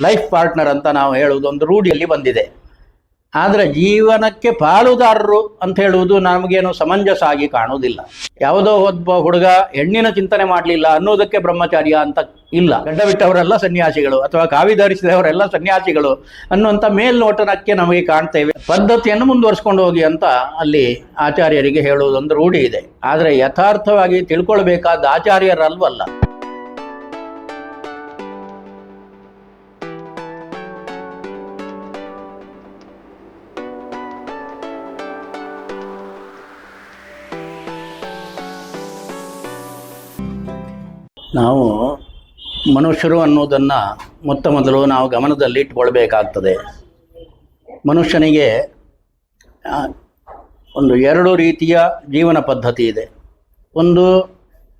Life partner ಅಂತ ನಾವು ಹೇಳುವುದು ಒಂದು ರೂಢಿಯಲ್ಲಿ ಬಂದಿದೆ. ಆದರೆ ಜೀವನಕ್ಕೆ ಪಾಲುದಾರರು ಅಂತ ಹೇಳುವುದು ನಮಗೇನು ಸಮಂಜಸ ಆಗಿ ಕಾಣುವುದಿಲ್ಲ. ಯಾವುದೋ ಒಬ್ಬ ಹುಡುಗ ಹೆಣ್ಣಿನ ಚಿಂತನೆ ಮಾಡಲಿಲ್ಲ ಅನ್ನೋದಕ್ಕೆ ಬ್ರಹ್ಮಚಾರ್ಯ ಅಂತ ಇಲ್ಲ. ಗಡ್ಡ ಬಿಟ್ಟವರೆಲ್ಲ ಸನ್ಯಾಸಿಗಳು ಅಥವಾ ಕಾವಿ ಧರಿಸಿದವರೆಲ್ಲ ಸನ್ಯಾಸಿಗಳು ಅನ್ನುವಂಥ ಮೇಲ್ನೋಟನಕ್ಕೆ ನಮಗೆ ಕಾಣ್ತೇವೆ. ಪದ್ಧತಿಯನ್ನು ಮುಂದುವರಿಸ್ಕೊಂಡು ಹೋಗಿ ಅಂತ ಅಲ್ಲಿ ಆಚಾರ್ಯರಿಗೆ ಹೇಳುವುದೊಂದು ರೂಢಿ ಇದೆ. ಆದರೆ ಯಥಾರ್ಥವಾಗಿ ತಿಳ್ಕೊಳ್ಬೇಕಾದ ಆಚಾರ್ಯರಲ್ವಲ್ಲ. ನಾವು ಮನುಷ್ಯರು ಅನ್ನೋದನ್ನು ಮೊತ್ತ ಮೊದಲು ನಾವು ಗಮನದಲ್ಲಿ ಇಟ್ಕೊಳ್ಬೇಕಾಗ್ತದೆ. ಮನುಷ್ಯನಿಗೆ ಒಂದು ಎರಡು ರೀತಿಯ ಜೀವನ ಪದ್ಧತಿ ಇದೆ. ಒಂದು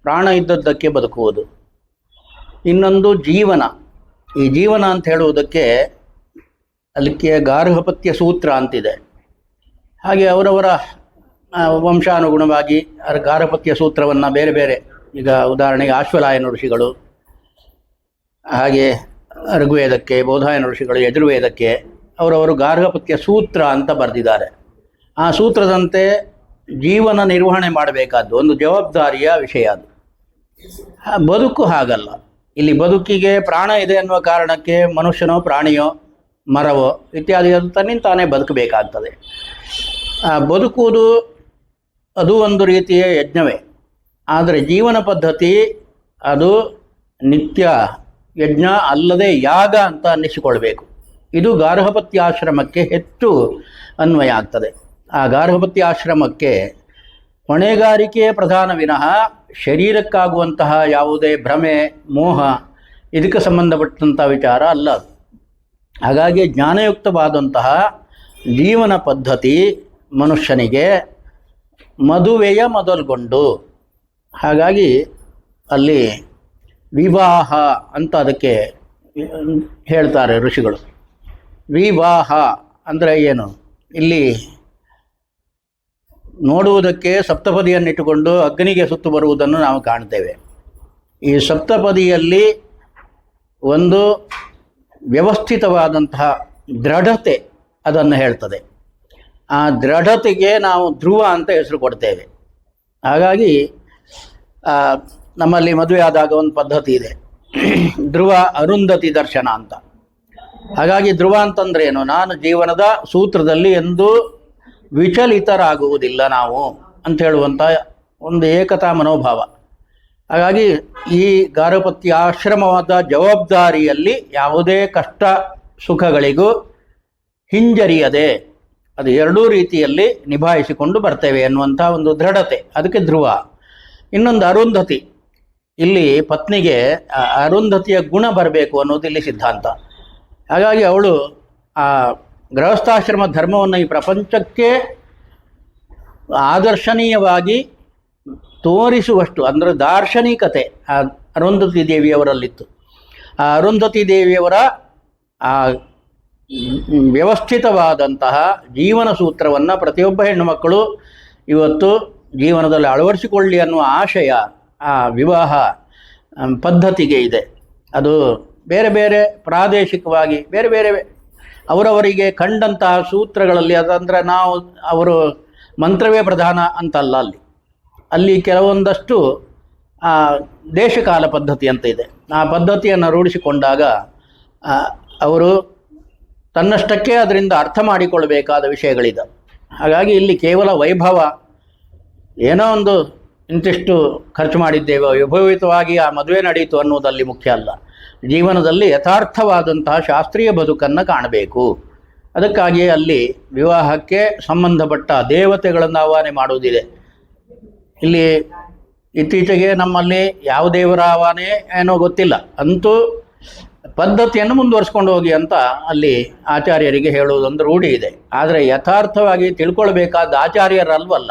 ಪ್ರಾಣ ಇದ್ದದ್ದಕ್ಕೆ ಬದುಕುವುದು. ಇನ್ನೊಂದು ಜೀವನ. ಈ ಜೀವನ ಅಂತ ಹೇಳುವುದಕ್ಕೆ ಅದಕ್ಕೆ ಗಾರ್ಹಪತ್ಯ ಸೂತ್ರ ಅಂತಿದೆ. ಹಾಗೆ ಅವರವರ ವಂಶಾನುಗುಣವಾಗಿ ಗಾರ್ಹಪತ್ಯ ಸೂತ್ರವನ್ನು ಬೇರೆ ಬೇರೆ ಈಗ ಉದಾಹರಣೆಗೆ ಆಶ್ವಲಾಯನ ಋಷಿಗಳು, ಹಾಗೆ ಋಗ್ವೇದಕ್ಕೆ, ಬೋಧಾಯನ ಋಷಿಗಳು, ಯಜುರ್ವೇದಕ್ಕೆ ಅವರವರು ಗಾರ್ಹಪತ್ಯ ಸೂತ್ರ ಅಂತ ಬರೆದಿದ್ದಾರೆ. ಆ ಸೂತ್ರದಂತೆ ಜೀವನ ನಿರ್ವಹಣೆ ಮಾಡಬೇಕಾದ್ದು, ಒಂದು ಜವಾಬ್ದಾರಿಯ ವಿಷಯ ಅದು. ಬದುಕು ಹಾಗಲ್ಲ. ಇಲ್ಲಿ ಬದುಕಿಗೆ ಪ್ರಾಣ ಇದೆ ಅನ್ನುವ ಕಾರಣಕ್ಕೆ ಮನುಷ್ಯನೋ, ಪ್ರಾಣಿಯೋ, ಮರವೋ ಇತ್ಯಾದಿ ಅದು ತನ್ನಿಂತಾನೇ ಬದುಕಬೇಕಾಗ್ತದೆ. ಬದುಕುವುದು ಅದು ಒಂದು ರೀತಿಯ ಯಜ್ಞವೇ. ಆದರೆ ಜೀವನ ಪದ್ಧತಿ ಅದು ನಿತ್ಯ ಯಜ್ಞ ಅಲ್ಲದೆ ಯಾಗ ಅಂತ ಅನ್ನಿಸಿಕೊಳ್ಬೇಕು ಇದು ಗಾರ್ಹಪತ್ಯಾಶ್ರಮಕ್ಕೆ ಹೆಚ್ಚು ಅನ್ವಯ ಆಗ್ತದೆ ಆ ಗಾರ್ಹಪತ್ಯಾಶ್ರಮಕ್ಕೆ ಹೊಣೆಗಾರಿಕೆ ಪ್ರಧಾನ ವಿನಃ ಶರೀರಕ್ಕಾಗುವಂತಹ ಯಾವುದೇ ಭ್ರಮೆ, ಮೋಹ ಇದಕ್ಕೆ ಸಂಬಂಧಪಟ್ಟಂಥ ವಿಚಾರ ಅಲ್ಲ. ಹಾಗಾಗಿ ಜ್ಞಾನಯುಕ್ತವಾದಂತಹ ಜೀವನ ಪದ್ಧತಿ ಮನುಷ್ಯನಿಗೆ ಮದುವೆಯ ಮೊದಲುಗೊಂಡು ಹಾಗಾಗಿ ಅಲ್ಲಿ ವಿವಾಹ ಅಂತ ಅದಕ್ಕೆ ಹೇಳ್ತಾರೆ ಋಷಿಗಳು. ವಿವಾಹ ಅಂದರೆ ಏನು? ಇಲ್ಲಿ ನೋಡುವುದಕ್ಕೆ ಸಪ್ತಪದಿಯನ್ನಿಟ್ಟುಕೊಂಡು ಅಗ್ನಿಗೆ ಸುತ್ತು ಬರುವುದನ್ನು ನಾವು ಕಾಣ್ತೇವೆ. ಈ ಸಪ್ತಪದಿಯಲ್ಲಿ ಒಂದು ವ್ಯವಸ್ಥಿತವಾದಂತಹ ದೃಢತೆ ಅದನ್ನು ಹೇಳ್ತದೆ. ಆ ದೃಢತೆಗೆ ನಾವು ಧ್ರುವ ಅಂತ ಹೆಸರು ಕೊಡ್ತೇವೆ. ಹಾಗಾಗಿ ನಮ್ಮಲ್ಲಿ ಮದುವೆ ಆದಾಗ ಒಂದು ಪದ್ಧತಿ ಇದೆ. ಧ್ರುವ ಅರುಂಧತಿ ದರ್ಶನ ಅಂತ. ಹಾಗಾಗಿ ಧ್ರುವ ಅಂತಂದ್ರೆ ಏನು? ನಾನು ಜೀವನದ ಸೂತ್ರದಲ್ಲಿ ಎಂದು ವಿಚಲಿತರಾಗುವುದಿಲ್ಲ ನಾವು ಅಂತ ಹೇಳುವಂಥ ಒಂದು ಏಕತಾ ಮನೋಭಾವ. ಹಾಗಾಗಿ ಈ ಗಾರ್ಹಪತ್ಯಾಶ್ರಮವಾದ ಜವಾಬ್ದಾರಿಯಲ್ಲಿ ಯಾವುದೇ ಕಷ್ಟ ಸುಖಗಳಿಗೂ ಹಿಂಜರಿಯದೆ ಅದು ಎರಡೂ ರೀತಿಯಲ್ಲಿ ನಿಭಾಯಿಸಿಕೊಂಡು ಬರ್ತೇವೆ ಅನ್ನುವಂಥ ಒಂದು ದೃಢತೆ. ಅದಕ್ಕೆ ಧ್ರುವ. ಇನ್ನೊಂದು ಅರುಂಧತಿ. ಇಲ್ಲಿ ಪತ್ನಿಗೆ ಅರುಂಧತಿಯ ಗುಣ ಬರಬೇಕು ಅನ್ನೋದು ಇಲ್ಲಿ ಸಿದ್ಧಾಂತ. ಹಾಗಾಗಿ ಅವಳು ಆ ಗೃಹಸ್ಥಾಶ್ರಮ ಧರ್ಮವನ್ನು ಈ ಪ್ರಪಂಚಕ್ಕೆ ಆದರ್ಶನೀಯವಾಗಿ ತೋರಿಸುವಷ್ಟು, ಅಂದರೆ ದಾರ್ಶನಿಕತೆ ಆ ಅರುಂಧತಿ ದೇವಿಯವರಲ್ಲಿತ್ತು. ಆ ಅರುಂಧತಿ ದೇವಿಯವರ ಆ ವ್ಯವಸ್ಥಿತವಾದಂತಹ ಜೀವನ ಸೂತ್ರವನ್ನು ಪ್ರತಿಯೊಬ್ಬ ಹೆಣ್ಣುಮಕ್ಕಳು ಇವತ್ತು ಜೀವನದಲ್ಲಿ ಅಳವಡಿಸಿಕೊಳ್ಳಿ ಅನ್ನುವ ಆಶಯ, ಆ ವಿವಾಹ ಪದ್ಧತಿಗೆ ಇದೆ. ಅದು ಬೇರೆ ಬೇರೆ ಪ್ರಾದೇಶಿಕವಾಗಿ, ಬೇರೆ ಬೇರೆ ಅವರವರಿಗೆ ಕಂಡಂತಹ ಸೂತ್ರಗಳಲ್ಲಿ ಅದಂದರೆ ನಾವು ಅವರು ಮಂತ್ರವೇ ಪ್ರಧಾನ ಅಂತಲ್ಲ ಅಲ್ಲಿ. ಅಲ್ಲಿ ಕೆಲವೊಂದಷ್ಟು ದೇಶಕಾಲ ಪದ್ಧತಿ ಅಂತ ಇದೆ. ಆ ಪದ್ಧತಿಯನ್ನು ರೂಢಿಸಿಕೊಂಡಾಗ ಅವರು ತನ್ನಷ್ಟಕ್ಕೆ ಅದರಿಂದ ಅರ್ಥ ಮಾಡಿಕೊಳ್ಳಬೇಕಾದ ವಿಷಯಗಳಿದೆ. ಹಾಗಾಗಿ ಇಲ್ಲಿ ಕೇವಲ ವೈಭವ ಏನೋ ಒಂದು ಇಂತಿಷ್ಟು ಖರ್ಚು ಮಾಡಿದ್ದೇವೆ ವಿಭವಿತವಾಗಿ ಆ ಮದುವೆ ನಡೆಯಿತು ಅನ್ನೋದಲ್ಲಿ ಮುಖ್ಯ ಅಲ್ಲ. ಜೀವನದಲ್ಲಿ ಯಥಾರ್ಥವಾದಂತಹ ಶಾಸ್ತ್ರೀಯ ಬದುಕನ್ನು ಕಾಣಬೇಕು. ಅದಕ್ಕಾಗಿಯೇ ಅಲ್ಲಿ ವಿವಾಹಕ್ಕೆ ಸಂಬಂಧಪಟ್ಟ ದೇವತೆಗಳನ್ನು ಆಹ್ವಾನೆ ಮಾಡುವುದಿದೆ. ಇಲ್ಲಿ ಇತ್ತೀಚೆಗೆ ನಮ್ಮಲ್ಲಿ ಯಾವ ದೇವರ ಆಹ್ವಾನೆ ಏನೋ ಗೊತ್ತಿಲ್ಲ. ಅಂತೂ ಪದ್ಧತಿಯನ್ನು ಮುಂದುವರಿಸ್ಕೊಂಡು ಹೋಗಿ ಅಂತ ಅಲ್ಲಿ ಆಚಾರ್ಯರಿಗೆ ಹೇಳುವುದೊಂದು ರೂಢಿ ಇದೆ. ಆದರೆ ಯಥಾರ್ಥವಾಗಿ ತಿಳ್ಕೊಳ್ಬೇಕಾದ ಆಚಾರ್ಯರಲ್ವಲ್ಲ.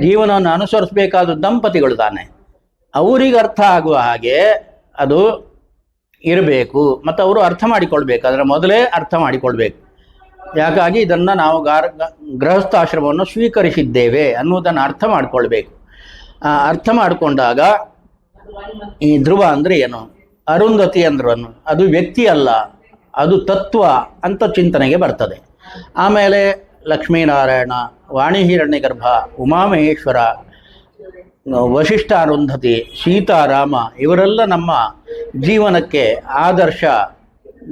ಜೀವನವನ್ನು ಅನುಸರಿಸಬೇಕಾದ ದಂಪತಿಗಳು ತಾನೆ. ಅವರಿಗೆ ಅರ್ಥ ಆಗುವ ಹಾಗೆ ಅದು ಇರಬೇಕು. ಮತ್ತು ಅವರು ಅರ್ಥ ಮಾಡಿಕೊಳ್ಬೇಕು. ಅದರ ಮೊದಲೇ ಅರ್ಥ ಮಾಡಿಕೊಳ್ಬೇಕು. ಯಾಕಾಗಿ ಇದನ್ನು ನಾವು ಗಾರ್ ಗೃಹಸ್ಥಾಶ್ರಮವನ್ನು ಸ್ವೀಕರಿಸಿದ್ದೇವೆ ಅನ್ನುವುದನ್ನು ಅರ್ಥ ಮಾಡಿಕೊಳ್ಬೇಕು. ಅರ್ಥ ಮಾಡಿಕೊಂಡಾಗ ಈ ಧ್ರುವ ಅಂದರೆ ಏನು? ಅರುಂಧತಿ ಅಂದ್ರೂ ಅದು ವ್ಯಕ್ತಿ ಅಲ್ಲ. ಅದು ತತ್ವ ಅಂತ ಚಿಂತನೆಗೆ ಬರ್ತದೆ. ಆಮೇಲೆ ಲಕ್ಷ್ಮೀನಾರಾಯಣ ವಾಣಿ ಹಿರಣ್ಯಗರ್ಭ ಉಮಾಮಹೇಶ್ವರ ವಶಿಷ್ಠ ಅರುಂಧತಿ ಸೀತಾರಾಮ, ಇವರೆಲ್ಲ ನಮ್ಮ ಜೀವನಕ್ಕೆ ಆದರ್ಶ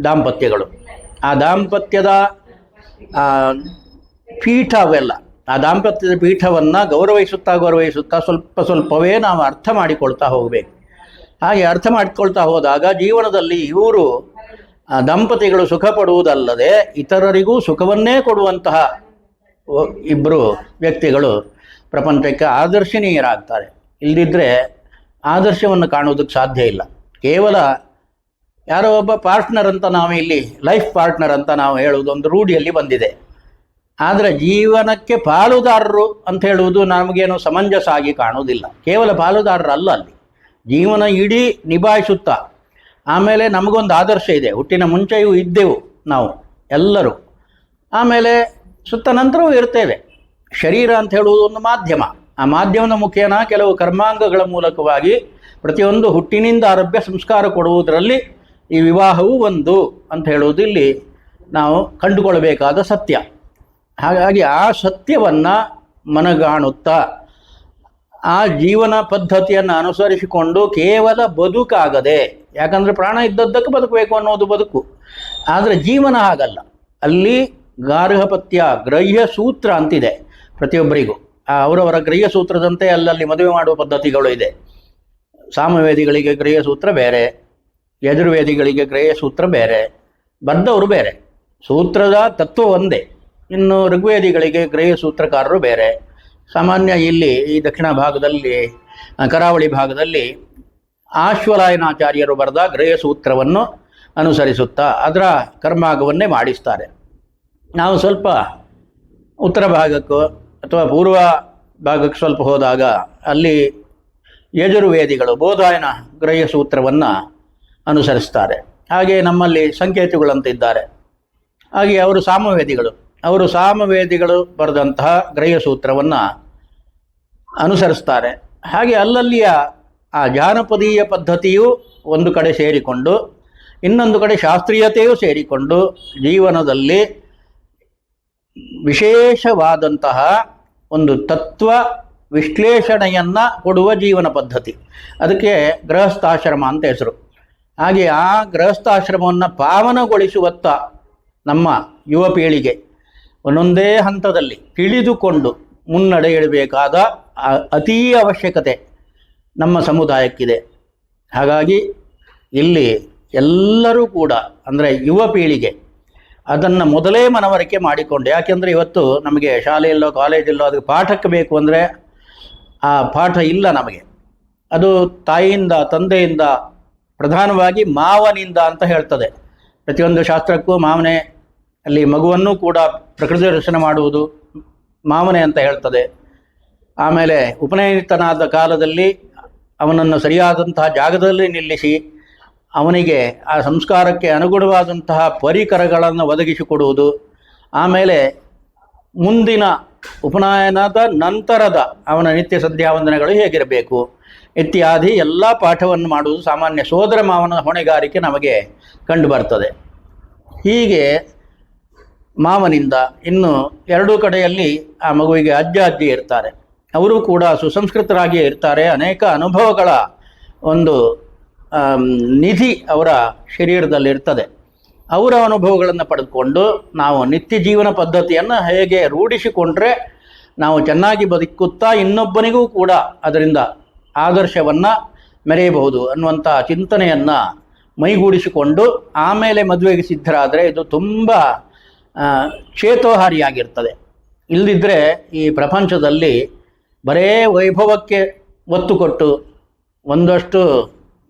ದಾಂಪತ್ಯಗಳು. ಆ ದಾಂಪತ್ಯದ ಪೀಠ ಅವೆಲ್ಲ ಆ ದಾಂಪತ್ಯದ ಪೀಠವನ್ನು ಗೌರವಿಸುತ್ತಾ ಗೌರವಿಸುತ್ತಾ ಸ್ವಲ್ಪ ಸ್ವಲ್ಪವೇ ನಾವು ಅರ್ಥ ಮಾಡಿಕೊಳ್ತಾ ಹೋಗಬೇಕು. ಹಾಗೆ ಅರ್ಥ ಮಾಡಿಕೊಳ್ತಾ ಹೋದಾಗ ಜೀವನದಲ್ಲಿ ಇವರು ದಂಪತಿಗಳು ಸುಖ ಪಡುವುದಲ್ಲದೆ ಇತರರಿಗೂ ಸುಖವನ್ನೇ ಕೊಡುವಂತಹ ಇಬ್ಬರು ವ್ಯಕ್ತಿಗಳು ಪ್ರಪಂಚಕ್ಕೆ ಆದರ್ಶನೀಯರಾಗ್ತಾರೆ. ಇಲ್ಲದಿದ್ದರೆ ಆದರ್ಶವನ್ನು ಕಾಣುವುದಕ್ಕೆ ಸಾಧ್ಯ ಇಲ್ಲ. ಕೇವಲ ಯಾರೋ ಒಬ್ಬ ಪಾರ್ಟ್ನರ್ ಅಂತ ನಾವು ಇಲ್ಲಿ ಲೈಫ್ ಪಾರ್ಟ್ನರ್ ಅಂತ ನಾವು ಹೇಳುವುದು ಒಂದು ರೂಢಿಯಲ್ಲಿ ಬಂದಿದೆ. ಆದರೆ ಜೀವನಕ್ಕೆ ಪಾಲುದಾರರು ಅಂತ ಹೇಳುವುದು ನಮಗೇನು ಸಮಂಜಸ ಆಗಿ ಕಾಣುವುದಿಲ್ಲ. ಕೇವಲ ಪಾಲುದಾರರಲ್ಲ ಅಲ್ಲಿ. ಜೀವನ ಇಡೀ ನಿಭಾಯಿಸುತ್ತಾ ಆಮೇಲೆ ನಮಗೊಂದು ಆದರ್ಶ ಇದೆ. ಹುಟ್ಟಿನ ಮುಂಚೆಯೂ ಇದ್ದೆವು ನಾವು, ಎಲ್ಲರೂ. ಆಮೇಲೆ ಸುತ್ತ ನಂತರವೂ ಇರ್ತೇವೆ. ಶರೀರ ಅಂತ ಹೇಳುವುದು ಒಂದು ಮಾಧ್ಯಮ. ಆ ಮಾಧ್ಯಮದ ಮುಖೇನ ಕೆಲವು ಕರ್ಮಾಂಗಗಳ ಮೂಲಕವಾಗಿ ಪ್ರತಿಯೊಂದು ಹುಟ್ಟಿನಿಂದ ಆರಭ್ಯ ಸಂಸ್ಕಾರ ಕೊಡುವುದರಲ್ಲಿ ಈ ವಿವಾಹವೂ ಒಂದು ಅಂತ ಹೇಳುವುದು ಇಲ್ಲಿ ನಾವು ಕಂಡುಕೊಳ್ಳಬೇಕಾದ ಸತ್ಯ. ಹಾಗಾಗಿ ಆ ಸತ್ಯವನ್ನು ಮನಗಾಣುತ್ತಾ ಆ ಜೀವನ ಪದ್ಧತಿಯನ್ನು ಅನುಸರಿಸಿಕೊಂಡು ಕೇವಲ ಬದುಕಾಗದೆ, ಯಾಕಂದರೆ ಪ್ರಾಣ ಇದ್ದದ್ದಕ್ಕೆ ಬದುಕಬೇಕು ಅನ್ನೋದು ಬದುಕು. ಆದರೆ ಜೀವನ ಹಾಗಲ್ಲ. ಅಲ್ಲಿ ಗಾರ್ಹಪತ್ಯ, ಗ್ರಹ್ಯ ಸೂತ್ರ ಅಂತಿದೆ ಪ್ರತಿಯೊಬ್ಬರಿಗೂ. ಅವರವರ ಗ್ರಹ್ಯ ಸೂತ್ರದಂತೆ ಅಲ್ಲಲ್ಲಿ ಮದುವೆ ಮಾಡುವ ಪದ್ಧತಿಗಳು ಇದೆ. ಸಾಮವೇದಿಗಳಿಗೆ ಗ್ರಹ್ಯ ಸೂತ್ರ ಬೇರೆ, ಯಜುರ್ವೇದಿಗಳಿಗೆ ಗ್ರಹ್ಯ ಸೂತ್ರ ಬೇರೆ ಬದ್ಧವರು ಬೇರೆ. ಸೂತ್ರದ ತತ್ವ ಒಂದೇ. ಇನ್ನು ಋಗ್ವೇದಿಗಳಿಗೆ ಗ್ರಹ್ಯ ಸೂತ್ರಕಾರರು ಬೇರೆ. ಸಾಮಾನ್ಯ ಇಲ್ಲಿ ಈ ದಕ್ಷಿಣ ಭಾಗದಲ್ಲಿ ಕರಾವಳಿ ಭಾಗದಲ್ಲಿ ಆಶ್ವಲಾಯನಾಚಾರ್ಯರು ಬರೆದ ಗ್ರಹ್ಯ ಸೂತ್ರವನ್ನು ಅನುಸರಿಸುತ್ತಾ ಅದರ ಕರ್ಮಾಗವನ್ನೇ ಮಾಡಿಸ್ತಾರೆ. ನಾವು ಸ್ವಲ್ಪ ಉತ್ತರ ಭಾಗಕ್ಕೂ ಅಥವಾ ಪೂರ್ವ ಭಾಗಕ್ಕೆ ಸ್ವಲ್ಪ ಹೋದಾಗ ಅಲ್ಲಿ ಯಜುರ್ವೇದಿಗಳು ಬೋಧಾಯನ ಗ್ರಹ್ಯ ಸೂತ್ರವನ್ನು ಅನುಸರಿಸ್ತಾರೆ. ಹಾಗೆ ನಮ್ಮಲ್ಲಿ ಸಂಕೇತಗಳಂತಿದ್ದಾರೆ. ಹಾಗೆ ಅವರು ಸಾಮವೇದಿಗಳು. ಅವರು ಸಾಮವೇದಿಗಳು ಬರೆದಂತಹ ಗ್ರಹ್ಯ ಸೂತ್ರವನ್ನು ಅನುಸರಿಸ್ತಾರೆ ಹಾಗೆ ಅಲ್ಲಲ್ಲಿಯ ಆ ಜಾನಪದೀಯ ಪದ್ಧತಿಯು ಒಂದು ಕಡೆ ಸೇರಿಕೊಂಡು, ಇನ್ನೊಂದು ಕಡೆ ಶಾಸ್ತ್ರೀಯತೆಯೂ ಸೇರಿಕೊಂಡು ಜೀವನದಲ್ಲಿ ವಿಶೇಷವಾದಂತಹ ಒಂದು ತತ್ವ ವಿಶ್ಲೇಷಣೆಯನ್ನು ಕೊಡುವ ಜೀವನ ಪದ್ಧತಿ. ಅದಕ್ಕೆ ಗೃಹಸ್ಥಾಶ್ರಮ ಅಂತ ಹೆಸರು. ಹಾಗೆ ಆ ಗೃಹಸ್ಥಾಶ್ರಮವನ್ನು ಪಾವನಗೊಳಿಸುವತ್ತ ನಮ್ಮ ಯುವ ಪೀಳಿಗೆ ಒಂದೊಂದೇ ಹಂತದಲ್ಲಿ ತಿಳಿದುಕೊಂಡು ಮುನ್ನಡೆಯಬೇಕಾದ ಆ- ಅತೀ ಅವಶ್ಯಕತೆ ನಮ್ಮ ಸಮುದಾಯಕ್ಕಿದೆ. ಹಾಗಾಗಿ ಇಲ್ಲಿ ಎಲ್ಲರೂ ಕೂಡ ಅಂದರೆ ಯುವ ಪೀಳಿಗೆ ಅದನ್ನು ಮೊದಲೇ ಮನವರಿಕೆ ಮಾಡಿಕೊಂಡು, ಯಾಕೆಂದರೆ ಇವತ್ತು ನಮಗೆ ಶಾಲೆಯಲ್ಲೋ ಕಾಲೇಜಲ್ಲೋ ಅದಕ್ಕೆ ಪಾಠಕ್ಕೆ ಬೇಕು ಅಂದರೆ ಆ ಪಾಠ ಇಲ್ಲ ನಮಗೆ. ಅದು ತಾಯಿಯಿಂದ, ತಂದೆಯಿಂದ ಪ್ರಧಾನವಾಗಿ ಮಾವನಿಂದ ಅಂತ ಹೇಳ್ತದೆ. ಪ್ರತಿಯೊಂದು ಶಾಸ್ತ್ರಕ್ಕೂ ಮಾವನೇ ಅಲ್ಲಿ ಮಗುವನ್ನು ಕೂಡ ಪ್ರಕೃತಿ ದರ್ಶನ ಮಾಡುವುದು ಮಾವನೇ ಅಂತ ಹೇಳ್ತದೆ. ಆಮೇಲೆ ಉಪನಯನಿತನಾದ ಕಾಲದಲ್ಲಿ ಅವನನ್ನು ಸರಿಯಾದಂತಹ ಜಾಗದಲ್ಲಿ ನಿಲ್ಲಿಸಿ ಅವನಿಗೆ ಆ ಸಂಸ್ಕಾರಕ್ಕೆ ಅನುಗುಣವಾದಂತಹ ಪರಿಕರಗಳನ್ನು ಒದಗಿಸಿಕೊಡುವುದು. ಆಮೇಲೆ ಮುಂದಿನ ಉಪನಯನದ ನಂತರದ ಅವನ ನಿತ್ಯ ಸಂಧ್ಯಾವಂದನೆಗಳು ಹೇಗಿರಬೇಕು? ಇತ್ಯಾದಿ ಎಲ್ಲ ಪಾಠವನ್ನು ಮಾಡುವುದು ಸಾಮಾನ್ಯ ಸೋದರ ಮಾವನ ಹೊಣೆಗಾರಿಕೆ ನಮಗೆ ಕಂಡು ಬರ್ತದೆ ಹೀಗೆ ಮಾವನಿಂದ ಇನ್ನು ಎರಡೂ ಕಡೆಯಲ್ಲಿ ಆ ಮಗುವಿಗೆ ಅಜ್ಜ ಅಜ್ಜಿ ಇರ್ತಾರೆ. ಅವರು ಕೂಡ ಸುಸಂಸ್ಕೃತರಾಗಿಯೇ ಇರ್ತಾರೆ. ಅನೇಕ ಅನುಭವಗಳ ಒಂದು ನಿಧಿ ಅವರ ಶರೀರದಲ್ಲಿರ್ತದೆ. ಅವರ ಅನುಭವಗಳನ್ನು ಪಡೆದುಕೊಂಡು ನಾವು ನಿತ್ಯ ಜೀವನ ಪದ್ಧತಿಯನ್ನು ಹೇಗೆ ರೂಢಿಸಿಕೊಂಡ್ರೆ ನಾವು ಚೆನ್ನಾಗಿ ಬದುಕುತ್ತಾ ಇನ್ನೊಬ್ಬನಿಗೂ ಕೂಡ ಅದರಿಂದ ಆದರ್ಶವನ್ನು ಮೆರೆಯಬಹುದು ಅನ್ನುವಂಥ ಚಿಂತನೆಯನ್ನು ಮೈಗೂಡಿಸಿಕೊಂಡು ಆಮೇಲೆ ಮದುವೆಗೆ ಸಿದ್ಧರಾದರೆ ಇದು ತುಂಬ ಚೇತೋಹಾರಿಯಾಗಿರ್ತದೆ ಇಲ್ಲದಿದ್ದರೆ ಈ ಪ್ರಪಂಚದಲ್ಲಿ ಬರೇ ವೈಭವಕ್ಕೆ ಒತ್ತು ಕೊಟ್ಟು ಒಂದಷ್ಟು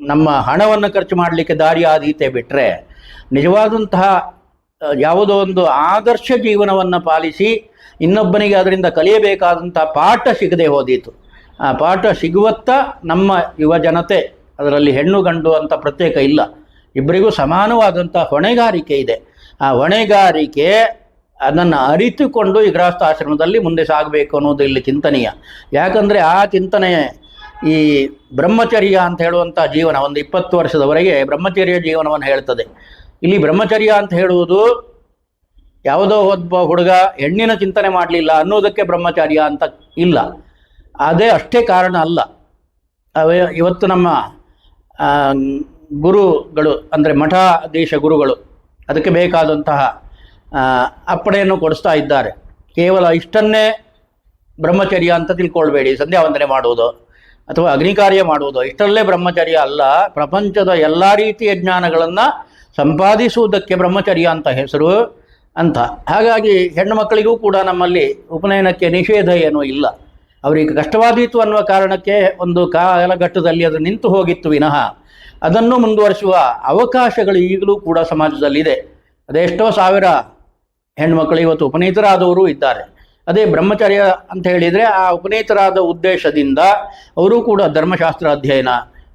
ನಮ್ಮ ಹಣವನ್ನು ಖರ್ಚು ಮಾಡಲಿಕ್ಕೆ ದಾರಿ ಆದೀತೆ ಬಿಟ್ಟರೆ ನಿಜವಾದಂತಹ ಯಾವುದೋ ಒಂದು ಆದರ್ಶ ಜೀವನವನ್ನು ಪಾಲಿಸಿ ಇನ್ನೊಬ್ಬನಿಗೆ ಅದರಿಂದ ಕಲಿಯಬೇಕಾದಂಥ ಪಾಠ ಸಿಗದೆ ಹೋದೀತು. ಆ ಪಾಠ ಸಿಗುವತ್ತ ನಮ್ಮ ಯುವ ಜನತೆ ಅದರಲ್ಲಿ ಹೆಣ್ಣು ಗಂಡು ಅಂತ ಪ್ರತ್ಯೇಕ ಇಲ್ಲ. ಇಬ್ಬರಿಗೂ ಸಮಾನವಾದಂಥ ಹೊಣೆಗಾರಿಕೆ ಇದೆ. ಆ ಹೊಣೆಗಾರಿಕೆ ಅದನ್ನು ಅರಿತುಕೊಂಡು ಈ ಗೃಹಸ್ಥ ಆಶ್ರಮದಲ್ಲಿ ಮುಂದೆ ಸಾಗಬೇಕು ಅನ್ನೋದು ಇಲ್ಲಿ ಚಿಂತನೀಯ. ಯಾಕಂದರೆ ಆ ಚಿಂತನೆ ಈ ಬ್ರಹ್ಮಚರ್ಯ ಅಂತ ಹೇಳುವಂಥ ಜೀವನ ಒಂದು ಇಪ್ಪತ್ತು ವರ್ಷದವರೆಗೆ ಬ್ರಹ್ಮಚರ್ಯ ಜೀವನವನ್ನು ಹೇಳ್ತದೆ. ಇಲ್ಲಿ ಬ್ರಹ್ಮಚರ್ಯ ಅಂತ ಹೇಳುವುದು ಯಾವುದೋ ಒಬ್ಬ ಹುಡುಗ ಹೆಣ್ಣಿನ ಚಿಂತನೆ ಮಾಡಲಿಲ್ಲ ಅನ್ನೋದಕ್ಕೆ ಬ್ರಹ್ಮಚಾರ್ಯ ಅಂತ ಇಲ್ಲ. ಅದೇ ಅಷ್ಟೇ ಕಾರಣ ಅಲ್ಲ. ಅವೇ ಇವತ್ತು ನಮ್ಮ ಗುರುಗಳು ಅಂದರೆ ಮಠಾಧೀಶ ಗುರುಗಳು ಅದಕ್ಕೆ ಬೇಕಾದಂತಹ ಅಪ್ಪಣೆಯನ್ನು ಕೊಡಿಸ್ತಾ ಇದ್ದಾರೆ. ಕೇವಲ ಇಷ್ಟನ್ನೇ ಬ್ರಹ್ಮಚರ್ಯ ಅಂತ ತಿಳ್ಕೊಳ್ಬೇಡಿ. ಸಂಧ್ಯಾ ವಂದನೆ ಮಾಡುವುದು ಅಥವಾ ಅಗ್ನಿಕಾರ್ಯ ಮಾಡುವುದು ಇಷ್ಟರಲ್ಲೇ ಬ್ರಹ್ಮಚರ್ಯ ಅಲ್ಲ. ಪ್ರಪಂಚದ ಎಲ್ಲ ರೀತಿಯ ಜ್ಞಾನಗಳನ್ನು ಸಂಪಾದಿಸುವುದಕ್ಕೆ ಬ್ರಹ್ಮಚರ್ಯ ಅಂತ ಹೆಸರು ಅಂತ. ಹಾಗಾಗಿ ಹೆಣ್ಣು ಮಕ್ಕಳಿಗೂ ಕೂಡ ನಮ್ಮಲ್ಲಿ ಉಪನಯನಕ್ಕೆ ನಿಷೇಧ ಏನೂ ಇಲ್ಲ. ಅವರಿಗೆ ಕಷ್ಟವಾದೀತು ಅನ್ನುವ ಕಾರಣಕ್ಕೆ ಒಂದು ಕಾಲಘಟ್ಟದಲ್ಲಿ ಅದು ನಿಂತು ಹೋಗಿತ್ತು ವಿನಃ. ಅದನ್ನು ಮುಂದುವರಿಸುವ ಅವಕಾಶಗಳು ಈಗಲೂ ಕೂಡ ಸಮಾಜದಲ್ಲಿದೆ. ಅದೆಷ್ಟೋ ಸಾವಿರ ಹೆಣ್ಮಕ್ಳು ಇವತ್ತು ಉಪನೀತರಾದವರು ಇದ್ದಾರೆ. ಅದೇ ಬ್ರಹ್ಮಚರ್ಯ ಅಂತ ಹೇಳಿದರೆ ಆ ಉಪನೇತರಾದ ಉದ್ದೇಶದಿಂದ ಅವರು ಕೂಡ ಧರ್ಮಶಾಸ್ತ್ರ ಅಧ್ಯಯನ,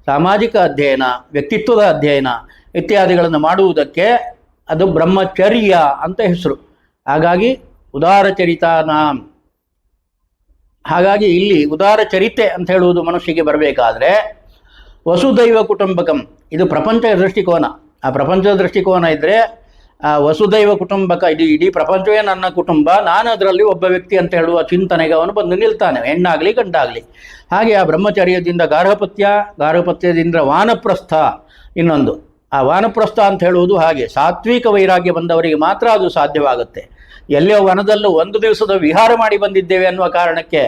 ಸಾಮಾಜಿಕ ಅಧ್ಯಯನ, ವ್ಯಕ್ತಿತ್ವದ ಅಧ್ಯಯನ ಇತ್ಯಾದಿಗಳನ್ನು ಮಾಡುವುದಕ್ಕೆ ಅದು ಬ್ರಹ್ಮಚರ್ಯ ಅಂತ ಹೆಸರು. ಹಾಗಾಗಿ ಉದಾರ ಚರಿತಾನ ಹಾಗಾಗಿ ಇಲ್ಲಿ ಉದಾರ ಚರಿತೆ ಅಂತ ಹೇಳುವುದು ಮನುಷ್ಯಗೆ ಬರಬೇಕಾದ್ರೆ ವಸುದೈವ ಕುಟುಂಬಕಂ. ಇದು ಪ್ರಪಂಚ ದೃಷ್ಟಿಕೋನ. ಆ ಪ್ರಪಂಚದ ದೃಷ್ಟಿಕೋನ ಇದ್ದರೆ ವಸುದೈವ ಕುಟುಂಬಕ, ಇಡೀ ಇಡೀ ಪ್ರಪಂಚವೇ ನನ್ನ ಕುಟುಂಬ, ನಾನು ಅದರಲ್ಲಿ ಒಬ್ಬ ವ್ಯಕ್ತಿ ಅಂತ ಹೇಳುವ ಚಿಂತನೆಗೆ ಅವನು ಬಂದು ನಿಲ್ತಾನೆ, ಹೆಣ್ಣಾಗಲಿ, ಗಂಡಾಗಲಿ. ಹಾಗೆ ಆ ಬ್ರಹ್ಮಚರ್ಯದಿಂದ ಗಾರ್ಹಪತ್ಯ, ಗಾರ್ಹಪತ್ಯದಿಂದ ವಾನಪ್ರಸ್ಥ ಇನ್ನೊಂದು. ಆ ವಾನಪ್ರಸ್ಥ ಅಂತ ಹೇಳುವುದು ಹಾಗೆ, ಸಾತ್ವಿಕ ವೈರಾಗ್ಯ ಬಂದವರಿಗೆ ಮಾತ್ರ ಅದು ಸಾಧ್ಯವಾಗುತ್ತೆ. ಎಲ್ಲೋ ವನದಲ್ಲೂ ಒಂದು ದಿವಸದ ವಿಹಾರ ಮಾಡಿ ಬಂದಿದ್ದೇವೆ ಅನ್ನುವ ಕಾರಣಕ್ಕೆ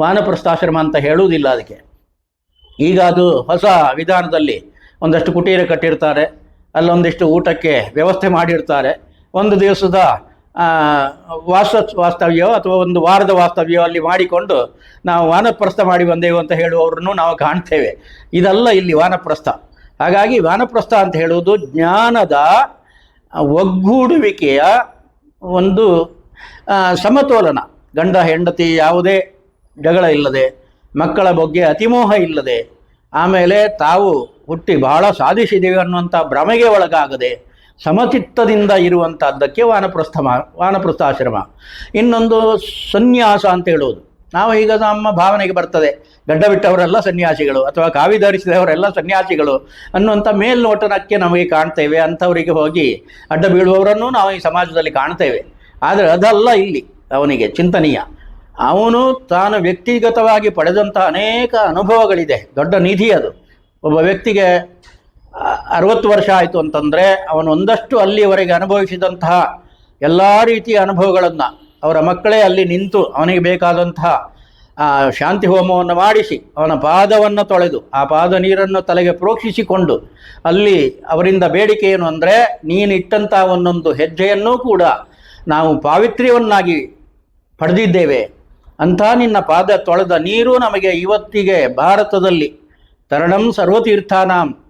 ವಾನಪ್ರಸ್ಥಾಶ್ರಮ ಅಂತ ಹೇಳುವುದಿಲ್ಲ ಅದಕ್ಕೆ. ಈಗ ಅದು ಹೊಸ ವಿಧಾನದಲ್ಲಿ ಒಂದಷ್ಟು ಕುಟೀರ ಕಟ್ಟಿರ್ತಾರೆ. ಅಲ್ಲೊಂದಿಷ್ಟು ಊಟಕ್ಕೆ ವ್ಯವಸ್ಥೆ ಮಾಡಿರ್ತಾರೆ. ಒಂದು ದಿವಸದ ವಾಸ, ವಾಸ್ತವ್ಯ ಅಥವಾ ಒಂದು ವಾರದ ವಾಸ್ತವ್ಯ ಅಲ್ಲಿ ಮಾಡಿಕೊಂಡು ನಾವು ವಾನಪ್ರಸ್ಥ ಮಾಡಿ ಬಂದೆವು ಅಂತ ಹೇಳುವವರನ್ನು ನಾವು ಕಾಣ್ತೇವೆ. ಇದಲ್ಲ ಇಲ್ಲಿ ವಾನಪ್ರಸ್ಥ. ಹಾಗಾಗಿ ವಾನಪ್ರಸ್ಥ ಅಂತ ಹೇಳುವುದು ಜ್ಞಾನದ ಒಗ್ಗೂಡುವಿಕೆಯ ಒಂದು ಸಮತೋಲನ. ಗಂಡ, ಹೆಂಡತಿ ಯಾವುದೇ ಜಗಳ ಇಲ್ಲದೆ, ಮಕ್ಕಳ ಬಗ್ಗೆ ಅತಿಮೋಹ ಇಲ್ಲದೆ, ಆಮೇಲೆ ತಾವು ಹುಟ್ಟಿ ಬಹಳ ಸಾಧಿಸಿದ್ದೇವೆ ಅನ್ನುವಂಥ ಭ್ರಮೆಗೆ ಒಳಗಾಗದೆ ಸಮಚಿತ್ತದಿಂದ ಇರುವಂಥದ್ದಕ್ಕೆ ವಾನಪ್ರಸ್ಥ ಮಾ- ವಾನಪ್ರಸ್ಥಾಶ್ರಮ. ಇನ್ನೊಂದು ಸನ್ಯಾಸ ಅಂತ ಹೇಳುವುದು. ನಾವು ಈಗ ನಮ್ಮ ಭಾವನೆಗೆ ಬರ್ತದೆ ಗಡ್ಡ ಬಿಟ್ಟವರೆಲ್ಲ ಸನ್ಯಾಸಿಗಳು ಅಥವಾ ಕಾವಿ ಧರಿಸಿದವರೆಲ್ಲ ಸನ್ಯಾಸಿಗಳು ಅನ್ನುವಂಥ ಮೇಲ್ನೋಟನಕ್ಕೆ ನಮಗೆ ಕಾಣ್ತೇವೆ, ಅಂಥವರಿಗೆ ಹೋಗಿ ಅಡ್ಡ ಬೀಳುವವರನ್ನು ನಾವು ಈ ಸಮಾಜದಲ್ಲಿ ಕಾಣ್ತೇವೆ. ಆದರೆ ಅದಲ್ಲ ಇಲ್ಲಿ ಅವನಿಗೆ ಚಿಂತನೀಯ. ಅವನು ತಾನು ವ್ಯಕ್ತಿಗತವಾಗಿ ಪಡೆದಂಥ ಅನೇಕ ಅನುಭವಗಳಿದೆ, ದೊಡ್ಡ ನಿಧಿ ಅದು. ಒಬ್ಬ ವ್ಯಕ್ತಿಗೆ ಅರವತ್ತು ವರ್ಷ ಆಯಿತು ಅಂತಂದರೆ ಅವನು ಒಂದಷ್ಟು ಅಲ್ಲಿವರೆಗೆ ಅನುಭವಿಸಿದಂತಹ ಎಲ್ಲ ರೀತಿಯ ಅನುಭವಗಳನ್ನು ಅವರ ಮಕ್ಕಳೇ ಅಲ್ಲಿ ನಿಂತು ಅವನಿಗೆ ಬೇಕಾದಂತಹ ಶಾಂತಿ ಹೋಮವನ್ನು ಮಾಡಿಸಿ ಅವನ ಪಾದವನ್ನು ತೊಳೆದು ಆ ಪಾದ ನೀರನ್ನು ತಲೆಗೆ ಪ್ರೋಕ್ಷಿಸಿಕೊಂಡು ಅಲ್ಲಿ ಅವರಿಂದ ಬೇಡಿಕೆ ಏನು ಅಂದರೆ ನೀನು ಇಟ್ಟಂಥ ಒಂದೊಂದು ಹೆಜ್ಜೆಯನ್ನೂ ಕೂಡ ನಾವು ಪಾವಿತ್ರ್ಯವನ್ನಾಗಿ ಪಡೆದಿದ್ದೇವೆ. ಅಂಥ ನಿನ್ನ ಪಾದ ತೊಳೆದ ನೀರು ನಮಗೆ ಇವತ್ತಿಗೆ ಭಾರತದಲ್ಲಿ ತರಣಂ ಸರ್ವತೀರ್ಥಾನಾಂ.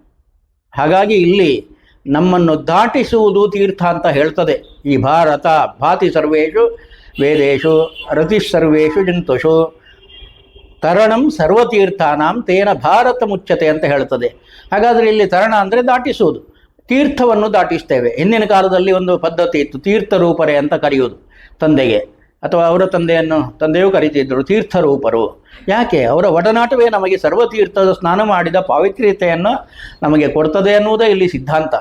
ಹಾಗಾಗಿ ಇಲ್ಲಿ ನಮ್ಮನ್ನು ದಾಟಿಸುವುದು ತೀರ್ಥ ಅಂತ ಹೇಳ್ತದೆ. ಈ ಭಾರತ, ಭಾತಿ ಸರ್ವೇಶು ವೇದೇಶು ರತಿ ಸರ್ವೇಶು ಜಂತುಷು. ತರಣಂ ಸರ್ವತೀರ್ಥಾನಾಂ, ತೇನ ಭಾರತ ಮುಚ್ಚತೆ ಅಂತ ಹೇಳ್ತದೆ. ಹಾಗಾದರೆ ಇಲ್ಲಿ ತರಣ ಅಂದರೆ ದಾಟಿಸುವುದು. ತೀರ್ಥವನ್ನು ದಾಟಿಸ್ತೇವೆ. ಹಿಂದಿನ ಕಾಲದಲ್ಲಿ ಒಂದು ಪದ್ಧತಿ ಇತ್ತು ತೀರ್ಥರೂಪರೆ ಅಂತ ಕರೆಯುವುದು ತಂದೆಗೆ. ಅಥವಾ ಅವರ ತಂದೆಯನ್ನು ತಂದೆಯೂ ಕರೀತಿದ್ದರು, ತೀರ್ಥರೂಪರು. ಯಾಕೆ? ಅವರ ಒಡನಾಟವೇ ನಮಗೆ ಸರ್ವತೀರ್ಥದ ಸ್ನಾನ ಮಾಡಿದ ಪಾವಿತ್ರ್ಯತೆಯನ್ನು ನಮಗೆ ಕೊಡ್ತದೆ ಅನ್ನುವುದೇ ಇಲ್ಲಿ ಸಿದ್ಧಾಂತ.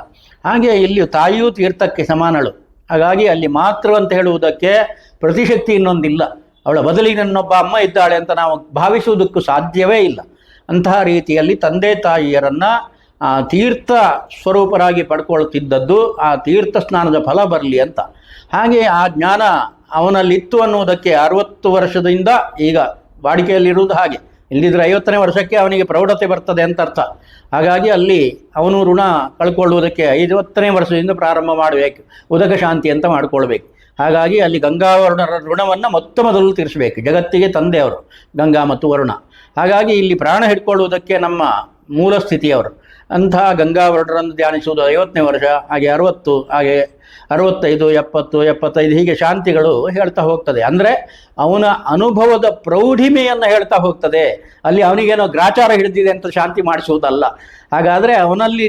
ಹಾಗೆ ಇಲ್ಲಿ ತಾಯಿಯೂ ತೀರ್ಥಕ್ಕೆ ಸಮಾನಳು. ಹಾಗಾಗಿ ಅಲ್ಲಿ ಮಾತೃ ಅಂತ ಹೇಳುವುದಕ್ಕೆ ಪ್ರತಿಶಕ್ತಿ ಇನ್ನೊಂದಿಲ್ಲ. ಅವಳ ಬದಲಿಗೆ ನನ್ನೊಬ್ಬ ಅಮ್ಮ ಇದ್ದಾಳೆ ಅಂತ ನಾವು ಭಾವಿಸುವುದಕ್ಕೂ ಸಾಧ್ಯವೇ ಇಲ್ಲ. ಅಂತಹ ರೀತಿಯಲ್ಲಿ ತಂದೆ ತಾಯಿಯರನ್ನು ತೀರ್ಥ ಸ್ವರೂಪರಾಗಿ ಪಡ್ಕೊಳ್ತಿದ್ದದ್ದು ಆ ತೀರ್ಥ ಸ್ನಾನದ ಫಲ ಬರಲಿ ಅಂತ. ಹಾಗೆ ಆ ಜ್ಞಾನ ಅವನಲ್ಲಿತ್ತು ಅನ್ನುವುದಕ್ಕೆ ಅರವತ್ತು ವರ್ಷದಿಂದ ಈಗ ವಾಡಿಕೆಯಲ್ಲಿರುವುದು ಹಾಗೆ. ಇಲ್ಲದಿದ್ದರೆ ಐವತ್ತನೇ ವರ್ಷಕ್ಕೆ ಅವನಿಗೆ ಪ್ರೌಢತೆ ಬರ್ತದೆ ಅಂತ ಅರ್ಥ. ಹಾಗಾಗಿ ಅಲ್ಲಿ ಅವನು ಋಣ ಕಳ್ಕೊಳ್ಳುವುದಕ್ಕೆ ಐವತ್ತನೇ ವರ್ಷದಿಂದ ಪ್ರಾರಂಭ ಮಾಡಬೇಕು. ಉದಕ ಶಾಂತಿ ಅಂತ ಮಾಡಿಕೊಳ್ಬೇಕು. ಹಾಗಾಗಿ ಅಲ್ಲಿ ಗಂಗಾವರುಣರ ಋಣವನ್ನು ಮೊತ್ತ ಮೊದಲು ತೀರಿಸಬೇಕು. ಜಗತ್ತಿಗೆ ತಂದೆಯವರು ಗಂಗಾ ಮತ್ತು ವರುಣ. ಹಾಗಾಗಿ ಇಲ್ಲಿ ಪ್ರಾಣ ಹಿಡ್ಕೊಳ್ಳುವುದಕ್ಕೆ ನಮ್ಮ ಮೂಲ ಸ್ಥಿತಿಯವರು ಅಂತಹ ಗಂಗಾವರ್ಣರನ್ನು ಧ್ಯಾನಿಸುವುದು ಐವತ್ತನೇ ವರ್ಷ, ಹಾಗೆ ಅರವತ್ತು, ಹಾಗೆ ಅರವತ್ತೈದು, ಎಪ್ಪತ್ತು, ಎಪ್ಪತ್ತೈದು ಹೀಗೆ ಶಾಂತಿಗಳು ಹೇಳ್ತಾ ಹೋಗ್ತದೆ. ಅಂದರೆ ಅವನ ಅನುಭವದ ಪ್ರೌಢಿಮೆಯನ್ನು ಹೇಳ್ತಾ ಹೋಗ್ತದೆ. ಅಲ್ಲಿ ಅವನಿಗೇನೋ ಗ್ರಾಚಾರ ಹಿಡಿದಿದೆ ಅಂತ ಶಾಂತಿ ಮಾಡಿಸುವುದಲ್ಲ. ಹಾಗಾದರೆ ಅವನಲ್ಲಿ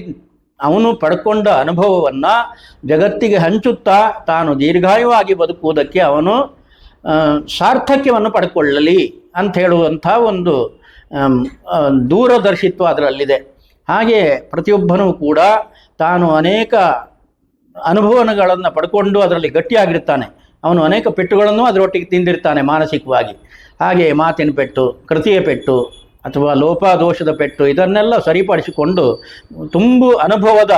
ಅವನು ಪಡ್ಕೊಂಡ ಅನುಭವವನ್ನು ಜಗತ್ತಿಗೆ ಹಂಚುತ್ತಾ ತಾನು ದೀರ್ಘಾಯುವಾಗಿ ಬದುಕುವುದಕ್ಕೆ ಅವನು ಸಾರ್ಥಕ್ಯವನ್ನು ಪಡ್ಕೊಳ್ಳಲಿ ಅಂತ ಹೇಳುವಂಥ ಒಂದು ದೂರದರ್ಶಿತ್ವ ಅದರಲ್ಲಿದೆ. ಹಾಗೆ ಪ್ರತಿಯೊಬ್ಬನೂ ಕೂಡ ತಾನು ಅನೇಕ ಅನುಭವಗಳನ್ನು ಪಡ್ಕೊಂಡು ಅದರಲ್ಲಿ ಗಟ್ಟಿಯಾಗಿರ್ತಾನೆ. ಅವನು ಅನೇಕ ಪೆಟ್ಟುಗಳನ್ನು ಅದರೊಟ್ಟಿಗೆ ತಿಂದಿರ್ತಾನೆ ಮಾನಸಿಕವಾಗಿ. ಹಾಗೆ ಮಾತಿನ ಪೆಟ್ಟು, ಕೃತಿಯ ಪೆಟ್ಟು, ಅಥವಾ ಲೋಪದೋಷದ ಪೆಟ್ಟು, ಇದನ್ನೆಲ್ಲ ಸರಿಪಡಿಸಿಕೊಂಡು ತುಂಬು ಅನುಭವದ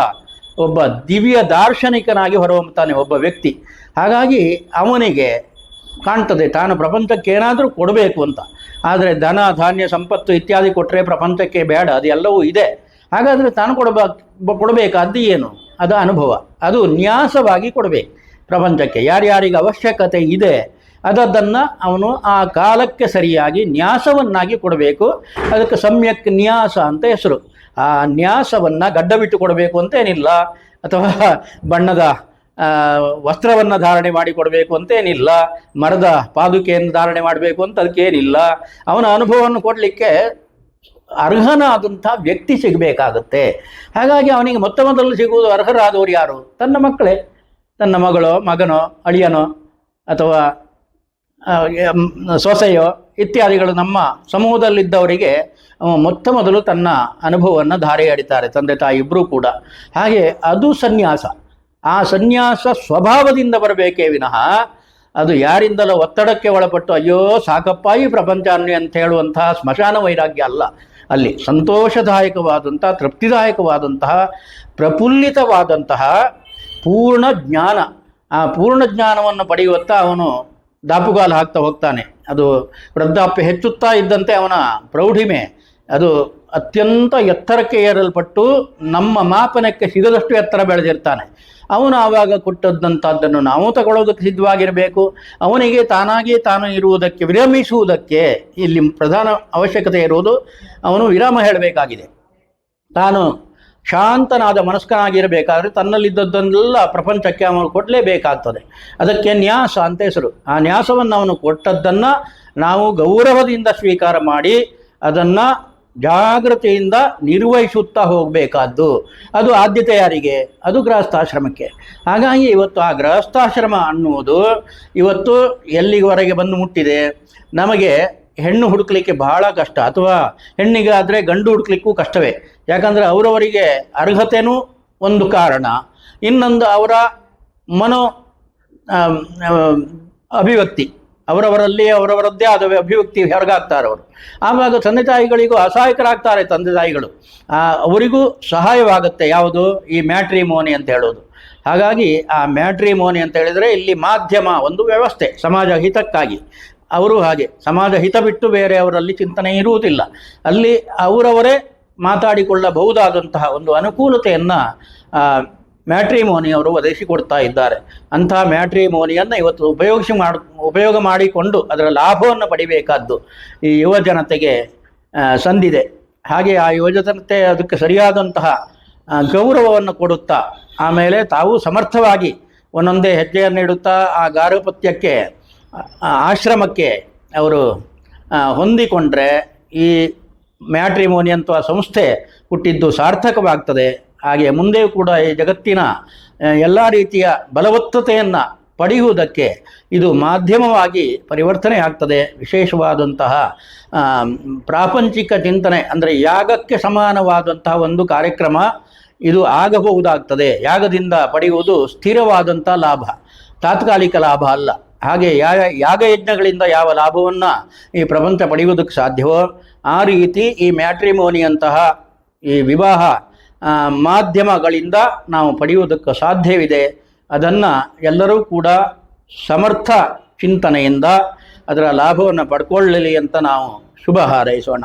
ಒಬ್ಬ ದಿವ್ಯ ದಾರ್ಶನಿಕನಾಗಿ ಹೊರಹೊಮ್ಮುತ್ತಾನೆ ಒಬ್ಬ ವ್ಯಕ್ತಿ. ಹಾಗಾಗಿ ಅವನಿಗೆ ಕಾಣ್ತದೆ, ತಾನು ಪ್ರಪಂಚಕ್ಕೆ ಏನಾದರೂ ಕೊಡಬೇಕು ಅಂತ. ಆದರೆ ಧನ, ಧಾನ್ಯ, ಸಂಪತ್ತು ಇತ್ಯಾದಿ ಕೊಟ್ಟರೆ ಪ್ರಪಂಚಕ್ಕೆ ಬೇಡ, ಅದೆಲ್ಲವೂ ಇದೆ. ಹಾಗಾದರೆ ತಾನು ಕೊಡಬೇಕು ಕೊಡಬೇಕಾದ್ದು ಏನು? ಅದು ಅನುಭವ. ಅದು ನ್ಯಾಸವಾಗಿ ಕೊಡಬೇಕು ಪ್ರಪಂಚಕ್ಕೆ. ಯಾರ್ಯಾರಿಗೆ ಅವಶ್ಯಕತೆ ಇದೆ ಅದನ್ನು ಅವನು ಆ ಕಾಲಕ್ಕೆ ಸರಿಯಾಗಿ ನ್ಯಾಸವನ್ನಾಗಿ ಕೊಡಬೇಕು. ಅದಕ್ಕೆ ಸಮ್ಯಕ್ ನ್ಯಾಸ ಅಂತ ಹೆಸರು. ಆ ನ್ಯಾಸವನ್ನು ಗಡ್ಡ ಬಿಟ್ಟು ಕೊಡಬೇಕು ಅಂತೇನಿಲ್ಲ ಅಥವಾ ಬಣ್ಣದ ವಸ್ತ್ರವನ್ನು ಧಾರಣೆ ಮಾಡಿ ಕೊಡಬೇಕು ಅಂತೇನಿಲ್ಲ ಮರದ ಪಾದುಕೆಯನ್ನು ಧಾರಣೆ ಮಾಡಬೇಕು ಅಂತ ಅದಕ್ಕೇನಿಲ್ಲ. ಅವನ ಅನುಭವವನ್ನು ಕೊಡಲಿಕ್ಕೆ ಅರ್ಹನಾದಂಥ ವ್ಯಕ್ತಿ ಸಿಗಬೇಕಾಗುತ್ತೆ. ಹಾಗಾಗಿ ಅವನಿಗೆ ಮೊತ್ತ ಮೊದಲು ಸಿಗುವುದು ಅರ್ಹರಾದವರು ಯಾರು? ತನ್ನ ಮಕ್ಕಳೇ. ತನ್ನ ಮಗಳೋ, ಮಗನೋ, ಅಳಿಯನೋ ಅಥವಾ ಸೊಸೆಯೋ ಇತ್ಯಾದಿಗಳು ನಮ್ಮ ಸಮೂಹದಲ್ಲಿದ್ದವರಿಗೆ ಮೊತ್ತ ಮೊದಲು ತನ್ನ ಅನುಭವವನ್ನು ಧಾರೆ ಎಡಿತಾರೆ ತಂದೆ ತಾಯಿ ಇಬ್ಬರೂ ಕೂಡ. ಹಾಗೆ ಅದು ಸನ್ಯಾಸ. ಆ ಸನ್ಯಾಸ ಸ್ವಭಾವದಿಂದ ಬರಬೇಕೇ ವಿನಃ ಅದು ಯಾರಿಂದಲೋ ಒತ್ತಡಕ್ಕೆ ಒಳಪಟ್ಟು ಅಯ್ಯೋ ಸಾಕಪ್ಪ ಈ ಪ್ರಪಂಚ ಅಂತ ಹೇಳುವಂತಹ ಸ್ಮಶಾನ ವೈರಾಗ್ಯ ಅಲ್ಲ. ಅಲ್ಲಿ ಸಂತೋಷದಾಯಕವಾದಂತಹ, ತೃಪ್ತಿದಾಯಕವಾದಂತಹ, ಪ್ರಫುಲ್ಲಿತವಾದಂತಹ ಪೂರ್ಣ ಜ್ಞಾನ. ಆ ಪೂರ್ಣ ಜ್ಞಾನವನ್ನು ಪಡೆಯುವತ್ತ ಅವನು ದಾಪುಗಾಲು ಹಾಕ್ತಾ ಹೋಗ್ತಾನೆ. ಅದು ವೃದ್ಧಾಪ್ಯ ಹೆಚ್ಚುತ್ತಾ ಇದ್ದಂತೆ ಅವನ ಪ್ರೌಢಿಮೆ. ಅದು ಅತ್ಯಂತ ಎತ್ತರಕ್ಕೆ ಏರಲ್ಪಟ್ಟು ನಮ್ಮ ಮಾಪನಕ್ಕೆ ಸಿಗದಷ್ಟು ಎತ್ತರ ಬೆಳೆದಿರ್ತಾನೆ. ಅವನು ಆವಾಗ ಕೊಟ್ಟದ್ದಂಥದ್ದನ್ನು ನಾವು ತಗೊಳ್ಳೋದಕ್ಕೆ ಸಿದ್ಧವಾಗಿರಬೇಕು. ಅವನಿಗೆ ತಾನಾಗಿ ತಾನು ಇರುವುದಕ್ಕೆ, ವಿರಮಿಸುವುದಕ್ಕೆ ಇಲ್ಲಿ ಪ್ರಧಾನ ಅವಶ್ಯಕತೆ ಇರುವುದು ಅವನು ವಿರಾಮ ಹೇಳಬೇಕಾಗಿದೆ. ತಾನು ಶಾಂತನಾದ ಮನಸ್ಕನಾಗಿರಬೇಕಾದ್ರೆ ತನ್ನಲ್ಲಿದ್ದದ್ದನ್ನೆಲ್ಲ ಪ್ರಪಂಚಕ್ಕೆ ಅವನು ಕೊಡಲೇಬೇಕಾಗ್ತದೆ. ಅದಕ್ಕೆ ನ್ಯಾಸ ಅಂತ ಹೆಸರು. ಆ ನ್ಯಾಸವನ್ನು ಅವನು ಕೊಟ್ಟದ್ದನ್ನು ನಾವು ಗೌರವದಿಂದ ಸ್ವೀಕಾರ ಮಾಡಿ ಅದನ್ನು ಜಾಗ್ರತೆಯಿಂದ ನಿರ್ವಹಿಸುತ್ತಾ ಹೋಗಬೇಕಾದ್ದು. ಅದು ಆದ್ಯತೆ ಯಾರಿಗೆ ಅದು ಗೃಹಸ್ಥಾಶ್ರಮಕ್ಕೆ. ಹಾಗಾಗಿ ಇವತ್ತು ಆ ಗೃಹಸ್ಥಾಶ್ರಮ ಅನ್ನುವುದು ಇವತ್ತು ಎಲ್ಲಿವರೆಗೆ ಬಂದು ಮುಟ್ಟಿದೆ? ನಮಗೆ ಹೆಣ್ಣು ಹುಡುಕ್ಲಿಕ್ಕೆ ಬಹಳ ಕಷ್ಟ. ಅಥವಾ ಹೆಣ್ಣಿಗಾದರೆ ಗಂಡು ಹುಡುಕ್ಲಿಕ್ಕೂ ಕಷ್ಟವೇ. ಯಾಕಂದರೆ ಅವರವರಿಗೆ ಅರ್ಹತೆನೂ ಒಂದು ಕಾರಣ. ಇನ್ನೊಂದು ಅವರ ಮನೋ ಅಭಿವ್ಯಕ್ತಿ. ಅವರವರಲ್ಲಿ ಅವರವರದ್ದೇ ಆದ ಅಭಿವ್ಯಕ್ತಿ ಹೊರಗಾಗ್ತಾರೆ ಅವರು. ಆವಾಗ ತಂದೆ ತಾಯಿಗಳಿಗೂ ಅಸಹಾಯಕರಾಗ್ತಾರೆ ತಂದೆ ತಾಯಿಗಳು. ಅವರಿಗೂ ಸಹಾಯವಾಗುತ್ತೆ ಯಾವುದು? ಈ ಮ್ಯಾಟ್ರಿಮೋನಿ ಅಂತ ಹೇಳೋದು. ಹಾಗಾಗಿ ಆ ಮ್ಯಾಟ್ರಿಮೋನಿ ಅಂತ ಹೇಳಿದರೆ ಇಲ್ಲಿ ಮಾಧ್ಯಮ ಒಂದು ವ್ಯವಸ್ಥೆ, ಸಮಾಜ ಹಿತಕ್ಕಾಗಿ. ಅವರು ಹಾಗೆ, ಸಮಾಜ ಹಿತ ಬಿಟ್ಟು ಬೇರೆ ಅವರಲ್ಲಿ ಚಿಂತನೆ ಇರುವುದಿಲ್ಲ. ಅಲ್ಲಿ ಅವರವರೇ ಮಾತಾಡಿಕೊಳ್ಳಬಹುದಾದಂತಹ ಒಂದು ಅನುಕೂಲತೆಯನ್ನು ಮ್ಯಾಟ್ರಿಮೋನಿ ಅವರು ಒದಗಿಸಿಕೊಡ್ತಾ ಇದ್ದಾರೆ. ಅಂತಹ ಮ್ಯಾಟ್ರಿಮೋನಿಯನ್ನು ಇವತ್ತು ಉಪಯೋಗಿಸಿ ಮಾಡ, ಉಪಯೋಗ ಮಾಡಿಕೊಂಡು ಅದರ ಲಾಭವನ್ನು ಪಡಿಬೇಕಾದ್ದು ಈ ಯುವ ಜನತೆಗೆ ಸಂದಿದೆ. ಹಾಗೆ ಆ ಯುವ ಜನತೆ ಅದಕ್ಕೆ ಸರಿಯಾದಂತಹ ಗೌರವವನ್ನು ಕೊಡುತ್ತಾ, ಆಮೇಲೆ ತಾವು ಸಮರ್ಥವಾಗಿ ಒಂದೊಂದೇ ಹೆಜ್ಜೆಯನ್ನು ಇಡುತ್ತಾ, ಆ ಗಾರ್ಹಪತ್ಯಕ್ಕೆ ಆ, ಆಶ್ರಮಕ್ಕೆ ಅವರು ಹೊಂದಿಕೊಂಡ್ರೆ ಈ ಮ್ಯಾಟ್ರಿಮೋನಿ ಅಂತ ಸಂಸ್ಥೆ ಹುಟ್ಟಿದ್ದು ಸಾರ್ಥಕವಾಗ್ತದೆ. ಹಾಗೆ ಮುಂದೆಯೂ ಕೂಡ ಈ ಜಗತ್ತಿನ ಎಲ್ಲ ರೀತಿಯ ಬಲವತ್ತತೆಯನ್ನು ಪಡೆಯುವುದಕ್ಕೆ ಇದು ಮಾಧ್ಯಮವಾಗಿ ಪರಿವರ್ತನೆ ಆಗ್ತದೆ. ವಿಶೇಷವಾದಂತಹ ಪ್ರಾಪಂಚಿಕ ಚಿಂತನೆ ಅಂದರೆ ಯಾಗಕ್ಕೆ ಸಮಾನವಾದಂತಹ ಒಂದು ಕಾರ್ಯಕ್ರಮ ಇದು ಆಗಬಹುದಾಗ್ತದೆ. ಯಾಗದಿಂದ ಪಡೆಯುವುದು ಸ್ಥಿರವಾದಂಥ ಲಾಭ. ತಾತ್ಕಾಲಿಕ ಲಾಭ ಅಲ್ಲ. ಹಾಗೆ ಯಾವ ಯಾಗಯಜ್ಞಗಳಿಂದ ಯಾವ ಲಾಭವನ್ನು ಈ ಪ್ರಪಂಚ ಪಡೆಯುವುದಕ್ಕೆ ಸಾಧ್ಯವೋ, ಆ ರೀತಿ ಈ ಮ್ಯಾಟ್ರಿಮೋನಿಯಂತಹ ಈ ವಿವಾಹ ಮಾಧ್ಯಮಗಳಿಂದ ನಾವು ಪಡೆಯುವುದಕ್ಕೆ ಸಾಧ್ಯವಿದೆ. ಅದನ್ನು ಎಲ್ಲರೂ ಕೂಡ ಸಮರ್ಥ ಚಿಂತನೆಯಿಂದ ಅದರ ಲಾಭವನ್ನು ಪಡ್ಕೊಳ್ಳಲಿ ಅಂತ ನಾವು ಶುಭ ಹಾರೈಸೋಣ.